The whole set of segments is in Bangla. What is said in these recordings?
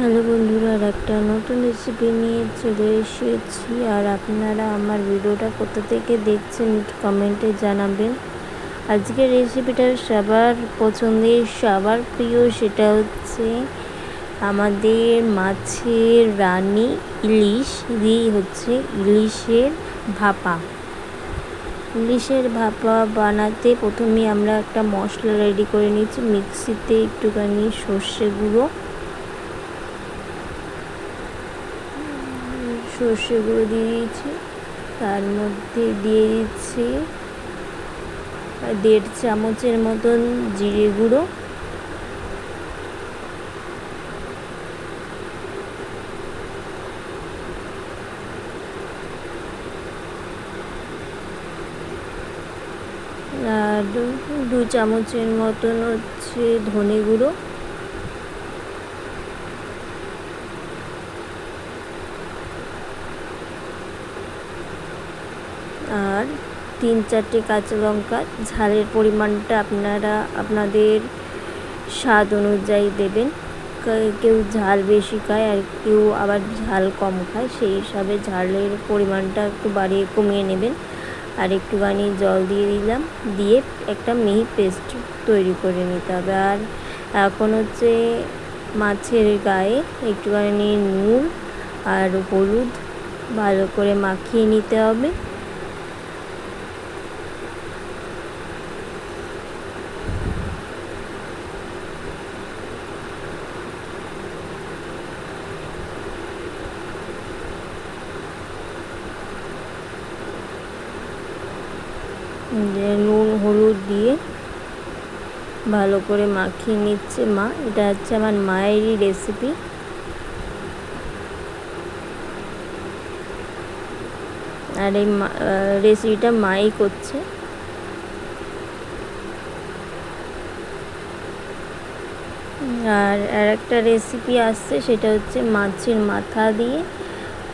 হ্যালো বন্ধুরা, আর একটা নতুন রেসিপি নিয়ে চলে এসেছি। আর আপনারা আমার ভিডিওটা কোথা থেকে দেখছেন কমেন্টে জানাবেন। আজকের রেসিপিটা সবার পছন্দের, সবার প্রিয়, সেটা হচ্ছে আমাদের মাছের রানী ইলিশ। দিয়ে হচ্ছে ইলিশের ভাপা। ইলিশের ভাপা বানাতে প্রথমে আমরা একটা মশলা রেডি করে নিচ্ছি মিক্সিতে একটুখানি সর্ষে গুঁড়ো। সর্ষে গুঁড়ো দিয়ে দিয়েছি। তার মধ্যে দিয়ে দিচ্ছি দেড় চামচের মতন জিরে গুঁড়ো। আর দু চামচের মতন হচ্ছে ধনে গুঁড়ো। আর তিন চারটে কাঁচা লঙ্কা, ঝালের পরিমাণটা আপনারা আপনাদের স্বাদ অনুযায়ী দেবেন। কেউ ঝাল বেশি খায় আর কেউ আবার ঝাল কম খায়, সেই হিসাবে ঝালের পরিমাণটা একটু বাড়িয়ে কমিয়ে নেবেন। আর একটুখানি জল দিয়ে দিলাম, দিয়ে একটা মিহি পেস্ট তৈরি করে নিতে হবে। আর এখন হচ্ছে মাছের গায়ে একটুখানি নুন আর হলুদ ভালো করে মাখিয়ে নিতে হবে। নুন, হলুদ দিয়ে ভালো করে মাখিয়ে নিচ্ছে মা। এটা হচ্ছে আমার মায়েরই রেসিপি আর এই রেসিপিটা মাই করছে। আর আর একটা রেসিপি আসছে, সেটা হচ্ছে মাছের মাথা দিয়ে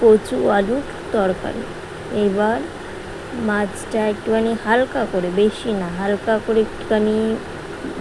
কচু আলুর তরকারি। এবার মাছটা একটুখানি হালকা করে, বেশি না, হালকা করে একটুখানি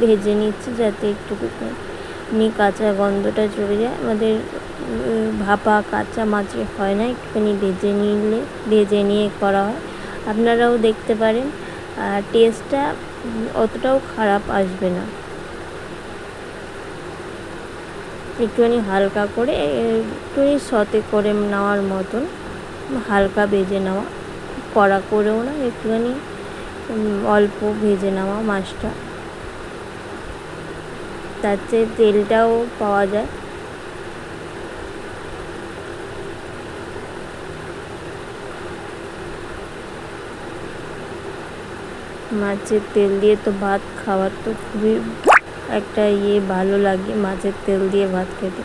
ভেজে নিচ্ছি যাতে একটুখানি কাঁচা গন্ধটা চলে যায়। আমাদের ভাপা কাঁচা মাছে হয় না, একটুখানি ভেজে নিলে, ভেজে নিয়ে করা হয়। আপনারাও দেখতে পারেন, আর টেস্টটা অতটাও খারাপ আসবে না। একটুখানি হালকা করে, একটুখানি সতে করে নেওয়ার মতন, হালকা ভেজে নেওয়া। কড়া করেও না, একটুখানি অল্প ভেজে নেওয়া মাছটা। তার চেয়ে তেলটাও পাওয়া যায়। মাছের তেল দিয়ে তো ভাত খাওয়ার তো খুবই একটা ইয়ে ভালো লাগে, মাছের তেল দিয়ে ভাত খেতে।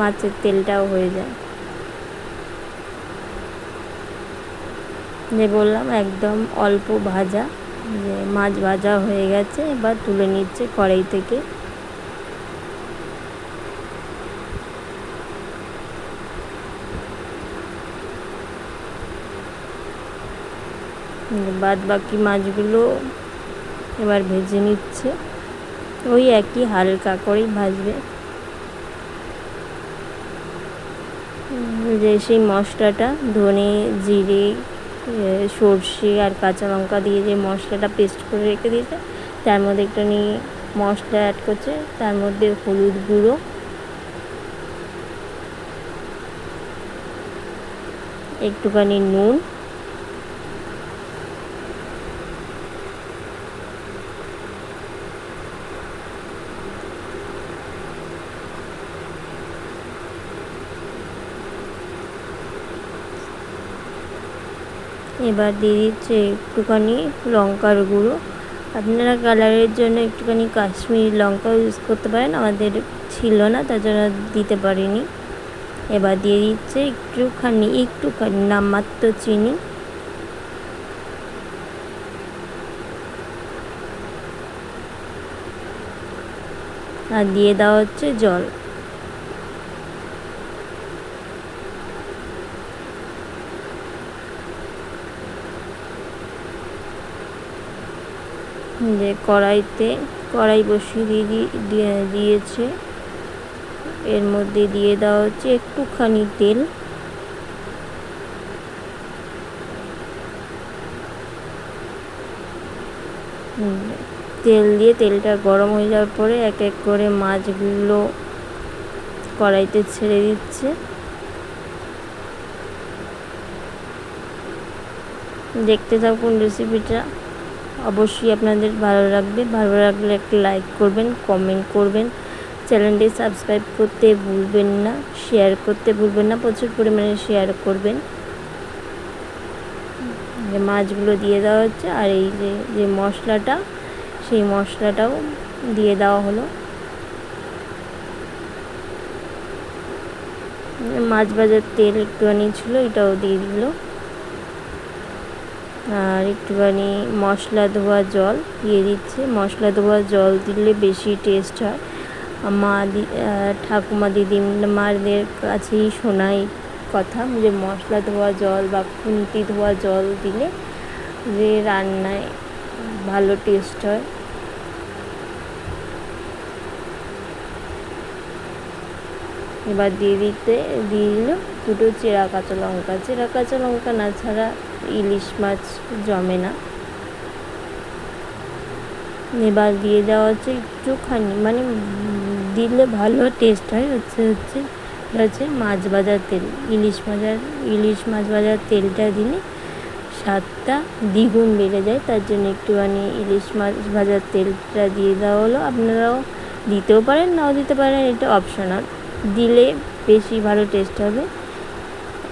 মাছের তেলটাও হয়ে যায়। যে বললাম, একদম অল্প ভাজা, যে মাছ ভাজা হয়ে গেছে, এবার তুলে নিচ্ছে কড়াই থেকে। বাদ বাকি মাছগুলো এবার ভেজে নিচ্ছে। ওই একই হালকা করেই ভাজবে। যে সেই মশলাটা, ধনে, জিরে সর্ষে আর কাঁচা লঙ্কা দিয়ে যে মশলাটা পেস্ট করে রেখে দিয়েছে, তার মধ্যে একটুখানি মশলা অ্যাড করছে, তার মধ্যে হলুদ গুঁড়ো। একটুখানি নুন। এবার দিয়ে দিচ্ছে একটুখানি লঙ্কার গুঁড়ো। আপনারা কালারের জন্য একটুখানি কাশ্মীরি লঙ্কা ইউজ করতে পারেন, আমাদের ছিল না, তার জন্য দিতে পারিনি। এবার দিয়ে দিচ্ছে একটুখানি একটুখানি নামমাত্র চিনি। আর দিয়ে দেওয়া হচ্ছে জল। যে কড়াইতে, কড়াই বসিয়ে দিয়ে দিয়েছে। এর মধ্যে দিয়ে দেওয়া হচ্ছে একটুখানি তেল। তেল দিয়ে তেলটা গরম হয়ে যাওয়ার পরে এক এক করে মাছগুলো কড়াইতে ছেড়ে দিচ্ছে। দেখতে থাকুন রেসিপিটা অবশ্যই আপনাদের ভালো লাগবে। ভালো লাগলে একটা লাইক করবেন কমেন্ট করবেন। চ্যানেলটি সাবস্ক্রাইব করতে ভুলবেন না শেয়ার করতে ভুলবেন না, প্রচুর পরিমাণে শেয়ার করবেন। যে মাছগুলো দিয়ে দেওয়া হচ্ছে আর এই যে যে মশলাটা, সেই মশলাটাও দিয়ে দেওয়া হলো। মাছ ভাজার তেল একটুখানি ছিল, এটাও দিয়ে দিল। আর একটুখানি মশলা ধোয়া জল দিয়ে দিচ্ছে। মশলা ধোয়া জল দিলে বেশি টেস্ট হয়। মা ঠাকুমা দিদি মাদের কাছেই শোনাই কথা যে মশলা ধোয়া জল বা খুন্তি ধোয়া জল দিলে যে রান্নায় ভালো টেস্ট হয়। এবার দিয়ে দিতে, দিয়ে দিল দুটো চেরা কাঁচা লঙ্কা। চেরা কাঁচা লঙ্কা না ছাড়া ইলিশ মাছ জমে না। এবার দিয়ে দেওয়া হচ্ছে একটুখানি মানে দিলে ভালো টেস্ট হয়, হচ্ছে হচ্ছে হচ্ছে মাছ ভাজার তেল। ইলিশ ভাজার ইলিশ মাছ ভাজার তেলটা দিলে স্বাদটা দ্বিগুণ বেড়ে যায়, তার জন্য একটুখানি ইলিশ মাছ ভাজার তেলটা দিয়ে দেওয়া হলো। আপনারাও দিতেও পারেন, নাও দিতে পারেন, এটা অপশনাল দিলে বেশি ভালো টেস্ট হবে।